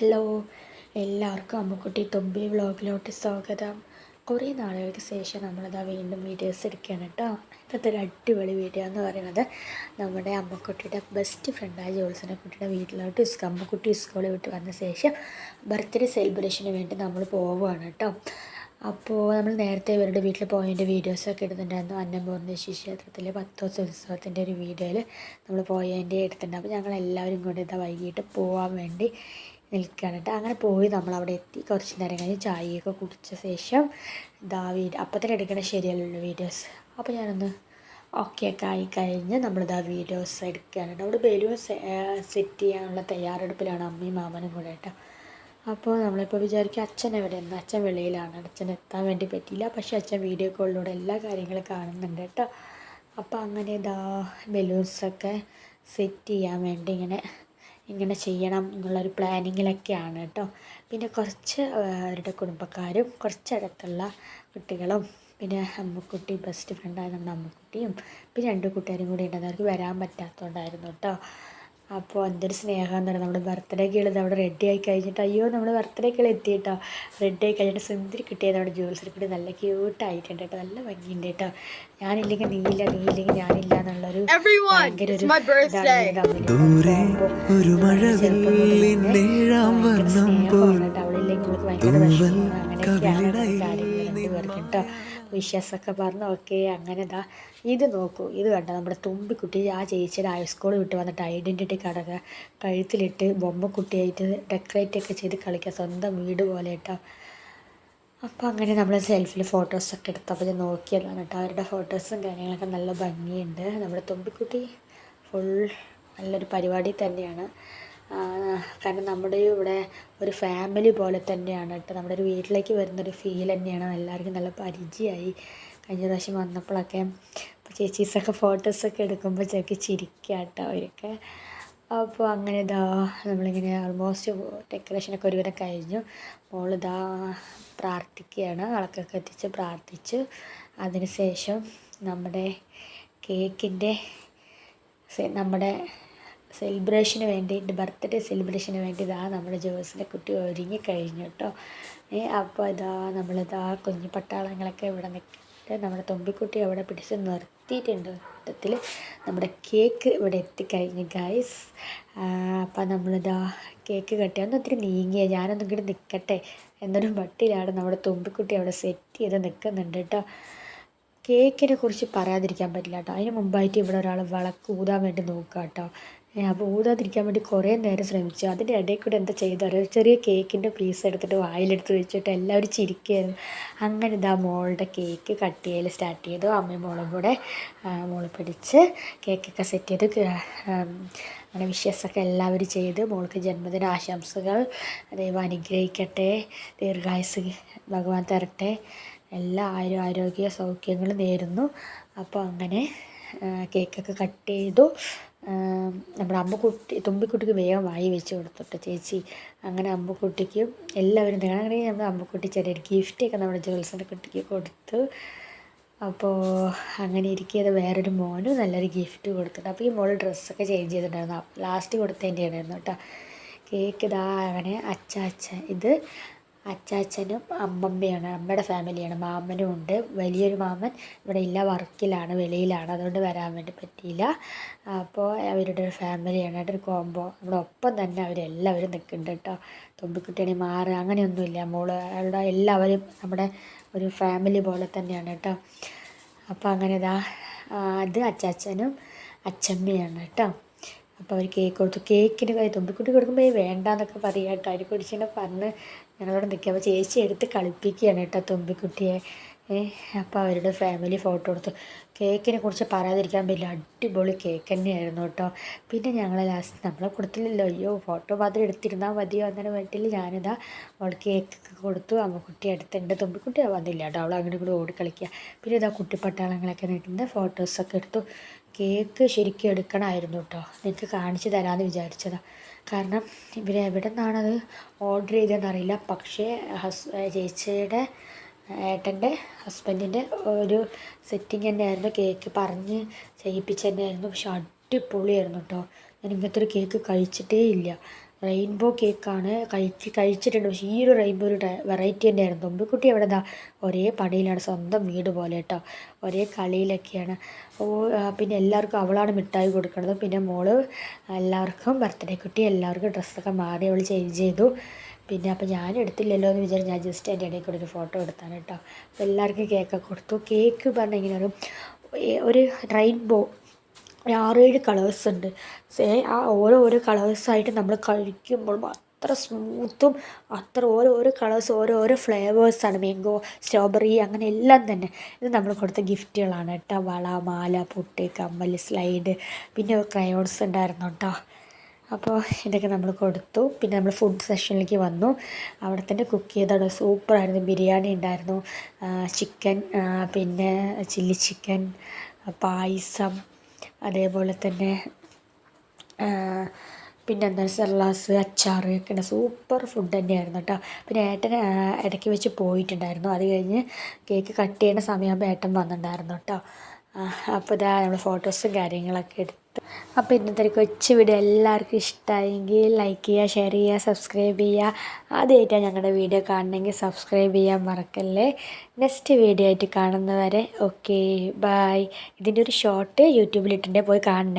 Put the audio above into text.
Hello എല്ലാവർക്കും അമ്മക്കുട്ടി തുമ്പി വ്ളോഗിലോട്ട് സ്വാഗതം. കുറേ നാളുകൾക്ക് ശേഷം നമ്മളിതാ വീണ്ടും വീഡിയോസ് എടുക്കുകയാണ് കേട്ടോ. ഇന്നത്തെ ഒരു അടിപൊളി വീഡിയോ എന്ന് പറയുന്നത് നമ്മുടെ അമ്മക്കുട്ടിയുടെ ബെസ്റ്റ് ഫ്രണ്ടായ ജോൾസിനെ കുട്ടിയുടെ വീട്ടിലോട്ട് അമ്മക്കുട്ടി സ്കൂളിൽ വിട്ട് വന്ന ശേഷം ബർത്ത്ഡേ സെലിബ്രേഷന് വേണ്ടി നമ്മൾ പോവുകയാണ് കേട്ടോ. അപ്പോൾ നമ്മൾ നേരത്തെ ഇവരുടെ വീട്ടിൽ പോയതിന്റെ വീഡിയോസൊക്കെ എടുത്തിട്ടുണ്ടായിരുന്നു അന്നപൂർണ ശിക്ഷേത്രത്തിലെ പത്ത് ദിവസം ഉത്സവത്തിന്റെ ഒരു വീഡിയോയിൽ നമ്മൾ പോയതിന്റെ എടുത്തിട്ടുണ്ട്. അപ്പോൾ ഞങ്ങൾ എല്ലാവരും കൂടി ഇതാ വൈകിട്ട് പോകാൻ വേണ്ടി നിൽക്കുകയാണ് കേട്ടോ. അങ്ങനെ പോയി നമ്മൾ അവിടെ എത്തി. കുറച്ച് നേരം കഴിഞ്ഞ് ചായയൊക്കെ കുടിച്ച ശേഷം ഇതാ വീഡിയോ അപ്പത്തന്നെ എടുക്കണ ശരിയല്ലല്ലോ വീഡിയോസ്. അപ്പോൾ ഞാനൊന്ന് ഓക്കെ ഒക്കെ ആയി കഴിഞ്ഞ് നമ്മളിതാ വീഡിയോസ് എടുക്കുകയാണ് കേട്ടോ. അവിടെ ബലൂൺ സെറ്റ് ചെയ്യാനുള്ള തയ്യാറെടുപ്പിലാണ് അമ്മയും മാമനും കൂടെ കേട്ടോ. അപ്പോൾ നമ്മളിപ്പോൾ വിചാരിക്കും അച്ഛൻ എവിടെയെന്ന് അച്ഛൻ വെളിയിലാണ്. അച്ഛൻ എത്താൻ വേണ്ടി പറ്റിയില്ല. പക്ഷേ അച്ഛൻ വീഡിയോ കോളിലൂടെ എല്ലാ കാര്യങ്ങളും കാണുന്നുണ്ട് കേട്ടോ. അപ്പോൾ അങ്ങനെ ഇതാ ബലൂൺസൊക്കെ സെറ്റ് ചെയ്യാൻ വേണ്ടി ഇങ്ങനെ ഇങ്ങനെ ചെയ്യണം എന്നുള്ളൊരു പ്ലാനിങ്ങിലൊക്കെയാണ് കേട്ടോ. പിന്നെ കുറച്ച് അവരുടെ കുടുംബക്കാരും കുറച്ച് അടുത്തുള്ള കുട്ടികളും പിന്നെ അമ്മക്കുട്ടി ബെസ്റ്റ് ഫ്രണ്ടായ നമ്മുടെ അമ്മക്കുട്ടിയും പിന്നെ രണ്ട് കൂട്ടുകാരും കൂടി ഉണ്ടായിരുന്നു അവർക്ക് വരാൻ പറ്റാത്തതുകൊണ്ടായിരുന്നു കേട്ടോ. അപ്പോൾ എന്തൊരു സ്നേഹം എന്ന് പറയുന്നത്. നമ്മുടെ ബർത്ത്ഡേ കളിത് അവിടെ റെഡി ആയി കഴിഞ്ഞിട്ട് അയ്യോ നമ്മുടെ ബർത്ത്ഡേ കേൾ എത്തി കേട്ടോ. റെഡി ആയി കഴിഞ്ഞിട്ട് സുന്ദരി കിട്ടിയത് നമ്മുടെ ജ്വൽസറി കൂടി നല്ല ക്യൂട്ടായിട്ടുണ്ട് കേട്ടോ. നല്ല ഭംഗിയുണ്ട് കേട്ടോ. ഞാനില്ലെങ്കിൽ നീയില്ല നീയില്ലെങ്കിൽ ഞാനില്ല. ദൂരെ ഒരു വർണം പോൽ തൂവൽ കവിളിടയിൽ കേട്ടോ. വിശ്വാസമൊക്കെ പറഞ്ഞു ഓക്കെ അങ്ങനെ ഇതാ ഇത് നോക്കൂ ഇത് കണ്ട നമ്മുടെ തുമ്പിക്കുട്ടി ആ ചേച്ചിയുടെ ഹൈസ്കൂൾ വിട്ട് വന്നിട്ട് ഐഡന്റിറ്റി കടക കഴുത്തിലിട്ട് ബൊമ്മക്കുട്ടിയായിട്ട് ഡെക്കറേറ്റ് ഒക്കെ ചെയ്ത് കളിക്കുക സ്വന്തം വീട് പോലെ കേട്ടോ. അപ്പോൾ അങ്ങനെ നമ്മൾ സെൽഫിൽ ഫോട്ടോസൊക്കെ എടുത്തപ്പോൾ ഞാൻ നോക്കിയതാണ് കേട്ടോ. അവരുടെ ഫോട്ടോസും കാര്യങ്ങളൊക്കെ നല്ല ഭംഗിയുണ്ട്. നമ്മുടെ തുമ്പിക്കുട്ടി ഫുൾ നല്ലൊരു പരിപാടി തന്നെയാണ്. കാരണം നമ്മുടെ ഇവിടെ ഒരു ഫാമിലി പോലെ തന്നെയാണ് കേട്ടോ. നമ്മുടെ ഒരു വീട്ടിലേക്ക് വരുന്നൊരു ഫീൽ തന്നെയാണ്. എല്ലാവർക്കും നല്ല പരിചയമായി. കഴിഞ്ഞ പ്രാവശ്യം വന്നപ്പോഴൊക്കെ ചേച്ചീസൊക്കെ ഫോട്ടോസൊക്കെ എടുക്കുമ്പോൾ ചെക്ക് ചിരിക്കുക കേട്ടോ അവരൊക്കെ. അപ്പോൾ അങ്ങനെ ഇതാ നമ്മളിങ്ങനെ ഓൾമോസ്റ്റ് ഡെക്കറേഷനൊക്കെ ഒരുവിധം കഴിഞ്ഞു. മോളിതാ പ്രാർത്ഥിക്കുകയാണ് വിളക്കൊക്കെ എത്തിച്ച് പ്രാർത്ഥിച്ചു. അതിനുശേഷം നമ്മുടെ കേക്കിന്റെ നമ്മുടെ സെലിബ്രേഷന് വേണ്ടിയിട്ട് ബർത്ത്ഡേ സെലിബ്രേഷന് വേണ്ടി ഇതാ നമ്മുടെ ജോസിന്റെ കുട്ടി ഒരുങ്ങി കഴിഞ്ഞു കേട്ടോ. അപ്പോൾ ഇതാ നമ്മളിതാ കുഞ്ഞു പട്ടാളങ്ങളൊക്കെ ഇവിടെ നിൽക്കിട്ട് നമ്മുടെ തുമ്പിക്കുട്ടി അവിടെ പിടിച്ച് നിർത്തിയിട്ടുണ്ട്. മൊത്തത്തിൽ നമ്മുടെ കേക്ക് ഇവിടെ എത്തിക്കഴിഞ്ഞു ഗൈസ് അപ്പോൾ നമ്മളിതാ കേക്ക് കട്ടി ഒന്ന് ഒത്തിരി നീങ്ങിയ ഞാനൊന്നും ഇങ്ങോട്ട് നിൽക്കട്ടെ എന്നൊരു മട്ടിലാണ് നമ്മുടെ തുമ്പിക്കുട്ടി അവിടെ സെറ്റ് ചെയ്ത് നിൽക്കുന്നുണ്ട് കേട്ടോ കേക്കിനെ കുറിച്ച് പറയാതിരിക്കാൻ പറ്റില്ല കേട്ടോ അതിന് മുമ്പായിട്ട് ഇവിടെ ഒരാൾ വിളക്ക് ഊതാൻ വേണ്ടി നോക്കുക കേട്ടോ അപ്പോൾ ഊതാതിരിക്കാൻ വേണ്ടി കുറേ നേരം ശ്രമിച്ചു. അതിന്റെ ഇടയിൽ കൂടെ എന്താ ചെയ്തത്? ഒരു ചെറിയ കേക്കിന്റെ പീസ് എടുത്തിട്ട് വായിലെടുത്ത് വെച്ചിട്ട് എല്ലാവരും ചിരിക്കുകയായിരുന്നു. അങ്ങനെ ഇതാ മോളുടെ കേക്ക് കട്ട് ചെയ്യൽ സ്റ്റാർട്ട് ചെയ്തു. അമ്മയും മോളും കൂടെ മോൾ പിടിച്ച് കേക്കൊക്കെ സെറ്റ് ചെയ്ത്. അങ്ങനെ വിഷസൊക്കെ എല്ലാവരും ചെയ്ത്. മോൾക്ക് ജന്മദിന ആശംസകൾ. ദൈവം അനുഗ്രഹിക്കട്ടെ. ദീർഘായുസ് ഭഗവാൻ തരട്ടെ. എല്ലാ ആരും ആരോഗ്യ സൗഖ്യങ്ങളും നേരുന്നു. അപ്പോൾ അങ്ങനെ കേക്കൊക്കെ കട്ട് ചെയ്തു. നമ്മുടെ അമ്മക്കുട്ടി തുമ്പിക്കുട്ടിക്ക് വേഗം വായി വെച്ച് കൊടുത്തിട്ട് ചേച്ചി അങ്ങനെ അമ്മക്കുട്ടിക്കും എല്ലാവരും. അങ്ങനെ നമ്മുടെ അമ്മക്കുട്ടി ചെറിയൊരു ഗിഫ്റ്റൊക്കെ നമ്മുടെ ജോത്സന്റെ കുട്ടിക്ക് കൊടുത്തു. അപ്പോൾ അങ്ങനെ ഇരിക്കുന്നത് വേറൊരു മോനും നല്ലൊരു ഗിഫ്റ്റ് കൊടുത്തിട്ടുണ്ട് അപ്പോൾ ഈ മോൾ ഡ്രസ്സൊക്കെ ചേഞ്ച് ചെയ്തിട്ടുണ്ടായിരുന്നു. ലാസ്റ്റ് കൊടുത്തതിന്റെ ആയിരുന്നു കേട്ടോ. കേക്ക് ഇതാ അങ്ങനെ അച്ചാച്ച ഇത്. അച്ചാച്ചനും അമ്മമ്മയാണ് അമ്മയുടെ ഫാമിലിയാണ്. മാമനും ഉണ്ട് വലിയൊരു മാമൻ ഇവിടെ ഇല്ല വർക്കിലാണ് വെളിയിലാണ്. അതുകൊണ്ട് വരാൻ വേണ്ടി പറ്റിയില്ല. അപ്പോൾ അവരുടെ ഒരു ഫാമിലിയാണ് ഒരു കോംബോ. നമ്മുടെ ഒപ്പം തന്നെ അവരെല്ലാവരും നിൽക്കുന്നുണ്ട് കേട്ടോ. തുമ്പിക്കുട്ടിയാണി മാറ് അങ്ങനെയൊന്നുമില്ല. മോൾ അവരുടെ എല്ലാവരും നമ്മുടെ ഒരു ഫാമിലി പോലെ തന്നെയാണ് കേട്ടോ. അപ്പോൾ അങ്ങനെ ഇതാ അത് അച്ചാച്ചനും അച്ചമ്മയാണ് കേട്ടോ. അപ്പോൾ അവർ കേക്ക് കൊടുത്തു. കേക്കിന് കൈ തുമ്പിക്കുട്ടി കൊടുക്കുമ്പോൾ ഈ വേണ്ടാന്നൊക്കെ പറയുക കേട്ടോ. അതിനെ കുറിച്ചിങ്ങനെ പറഞ്ഞ് ഞങ്ങളോട് നിൽക്കുക അപ്പോൾ ചേച്ചി എടുത്ത് കളിപ്പിക്കുകയാണ് കേട്ടോ തുമ്പിക്കുട്ടിയെ. അപ്പോൾ അവരുടെ ഫാമിലി ഫോട്ടോ എടുത്തു. കേക്കിനെ കുറിച്ച് പറയാതിരിക്കാൻ പറ്റില്ല അടിപൊളി കേക്ക് തന്നെയായിരുന്നു കേട്ടോ. പിന്നെ ഞങ്ങൾ ലാസ്റ്റ് നമ്മളെ കൊടുത്തില്ലല്ലോ. അയ്യോ ഫോട്ടോ മാത്രം എടുത്തിരുന്നാൽ മതിയോ അങ്ങനെ പറ്റില്ല ഞാനിതാ അവൾ കേക്കൊക്കെ കൊടുത്തു. അമ്മക്കുട്ടി അടുത്തുണ്ട് തുമ്പിക്കുട്ടി വന്നില്ല കേട്ടോ. അവൾ അങ്ങനെ കൂടെ ഓടിക്കളിക്കുക പിന്നെ ഇതാ കുട്ടിപ്പട്ടാളങ്ങളൊക്കെ നിൽക്കുന്ന ഫോട്ടോസൊക്കെ എടുത്തു. കേക്ക് ശരിക്കും എടുക്കണമായിരുന്നു കേട്ടോ. നിനക്ക് കാണിച്ചു തരാമെന്ന് വിചാരിച്ചതാണ് കാരണം ഇവർ എവിടെ നിന്നാണത് ഓർഡർ ചെയ്തതെന്നറിയില്ല. പക്ഷേ ഹസ് ചേച്ചിയുടെ ഏട്ടന്റെ ഹസ്ബൻഡിന്റെ ഒരു സെറ്റിങ് തന്നെയായിരുന്നു. കേക്ക് പറഞ്ഞ് ചെയ്യിപ്പിച്ച് തന്നെയായിരുന്നു പക്ഷെ അടിപൊളിയായിരുന്നു കേട്ടോ. ഞാൻ ഇങ്ങനത്തെ ഒരു കേക്ക് കഴിച്ചിട്ടേ ഇല്ല. റെയിൻബോ കേക്കാണ് കഴിച്ച് കഴിച്ചിട്ടുണ്ട്. പക്ഷേ ഈ ഒരു റെയിൻബോ ഒരു വെറൈറ്റി തന്നെയായിരുന്നു തുമ്പിക്കുട്ടി അവിടെ എന്താ ഒരേ പണിയിലാണ്. സ്വന്തം വീട് പോലെ കേട്ടോ. ഒരേ കളിയിലൊക്കെയാണ്. ഓ പിന്നെ എല്ലാവർക്കും അവളാണ് മിഠായി കൊടുക്കുന്നത് പിന്നെ മോൾ എല്ലാവർക്കും ബർത്ത്ഡേ കുട്ടി. എല്ലാവർക്കും ഡ്രസ്സൊക്കെ മാറി അവൾ ചേഞ്ച് ചെയ്തു. പിന്നെ അപ്പോൾ ഞാൻ എടുത്തില്ലല്ലോ എന്ന് വിചാരിച്ച് ഞാൻ ജസ്റ്റ് എന്റെ ഇടയിൽ കൂടെ ഒരു ഫോട്ടോ എടുത്താണ് കേട്ടോ. അപ്പോൾ എല്ലാവർക്കും കേക്കൊക്കെ കൊടുത്തു. കേക്ക് പറഞ്ഞാൽ ഇങ്ങനെ ഒരു ഒരു റെയിൻബോ ആറേഴ് കളേഴ്സ് ഉണ്ട്. ആ ഓരോ ഓരോ കളേഴ്സായിട്ട് നമ്മൾ കഴിക്കുമ്പോൾ അത്ര സ്മൂത്തും അത്ര ഓരോ ഓരോ കളേഴ്സ് ഓരോ ഓരോ ഫ്ലേവേഴ്സാണ് മാംഗോ സ്ട്രോബെറി അങ്ങനെ എല്ലാം തന്നെ. ഇത് നമ്മൾ കൊടുത്ത ഗിഫ്റ്റുകളാണ് കേട്ടോ. വള മാല പൊട്ട് കമ്മൽ സ്ലൈഡ് പിന്നെ ക്രയോൺസ് ഉണ്ടായിരുന്നു കേട്ടോ. അപ്പോൾ ഇതൊക്കെ നമ്മൾ കൊടുത്തു. പിന്നെ നമ്മൾ ഫുഡ് സെഷനിലേക്ക് വന്നു. അവിടെ തന്നെ കുക്ക് ചെയ്താണ് സൂപ്പറായിരുന്നു ബിരിയാണി ഉണ്ടായിരുന്നു. ചിക്കൻ പിന്നെ ചില്ലി ചിക്കൻ പായസം അതേപോലെ തന്നെ പിന്നെന്താ സെർലാസ് അച്ചാർ ഒക്കെ സൂപ്പർ ഫുഡ് തന്നെയായിരുന്നു കേട്ടോ പിന്നെ ഏട്ടൻ ഇടയ്ക്ക് വെച്ച് പോയിട്ടുണ്ടായിരുന്നു. അത് കഴിഞ്ഞ് കേക്ക് കട്ട് ചെയ്യുന്ന സമയമാകുമ്പോൾ ഏട്ടൻ വന്നിട്ടുണ്ടായിരുന്നു കേട്ടോ അപ്പോൾ ഇതാ നമ്മൾ ഫോട്ടോസും കാര്യങ്ങളൊക്കെ എടുത്ത് അപ്പോൾ ഇന്നത്തെ ഒരു കൊച്ചു വീഡിയോ എല്ലാവർക്കും ഇഷ്ടമായെങ്കിൽ ലൈക്ക് ചെയ്യുക ഷെയർ ചെയ്യുക സബ്സ്ക്രൈബ് ചെയ്യുക. ആദ്യമായിട്ടാണ് ഞങ്ങളുടെ വീഡിയോ കാണണമെങ്കിൽ സബ്സ്ക്രൈബ് ചെയ്യാൻ മറക്കല്ലേ. നെക്സ്റ്റ് വീഡിയോ ആയിട്ട് കാണുന്നവരെ ഓക്കെ ബായ് ഇതിന്റെ ഒരു ഷോർട്ട് യൂട്യൂബിൽ ഇട്ടിട്ടുണ്ടെങ്കിൽ പോയി കാണണേ.